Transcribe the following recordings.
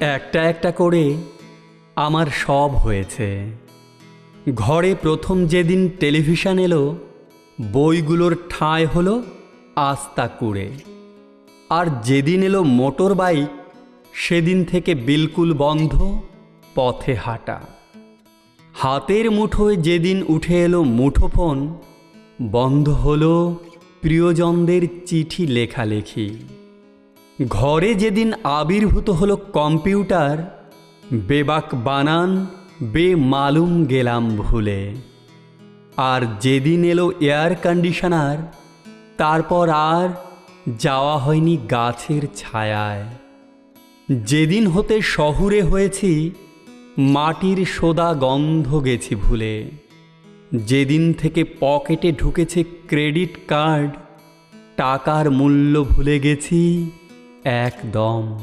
একটা একটা করে আমার সব হয়েছে। ঘরে প্রথম যেদিন টেলিভিশন এলো, বইগুলোর ঠাঁই হলো আস্তা কুড়ে আর যেদিন এলো মোটর বাইক, সেদিন থেকে বিলকুল বন্ধ, পথে হাঁটা। হাতের মুঠোয় যেদিন উঠে এলো মুঠোফোন, বন্ধ হলো প্রিয়জনদের চিঠি লেখালেখি। ঘরে যেদিন আবির্ভূত হলো কম্পিউটার, বেবাক বানান, বেমালুম গেলাম ভুলে। আর যেদিন এলো এয়ার কন্ডিশনার, তারপর আর যাওয়া হয়নি গাছের ছায়ায়। যেদিন হতে শহুরে হয়েছি, মাটির সোদা গন্ধ গেছি ভুলে। যেদিন থেকে পকেটে ঢুকেছে ক্রেডিট কার্ড, টাকার মূল্য ভুলে গেছি একদম।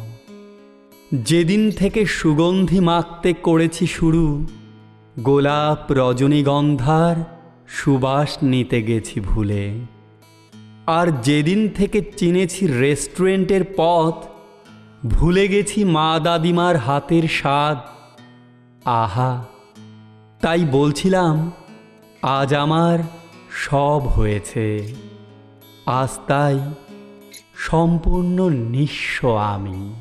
যেদিন থেকে সুগন্ধি মাখতে করেছি শুরু, গোলাপ রজনীগন্ধার সুবাস নিতে গেছি ভুলে। আর যেদিন থেকে চিনেছি রেস্টুরেন্টের পথ, ভুলে গেছি মা দাদিমার হাতের স্বাদ। আহা, তাই বলছিলাম, আজ আমার সব হয়েছে। আজ তাই সম্পূর্ণ নিঃস্ব আমি।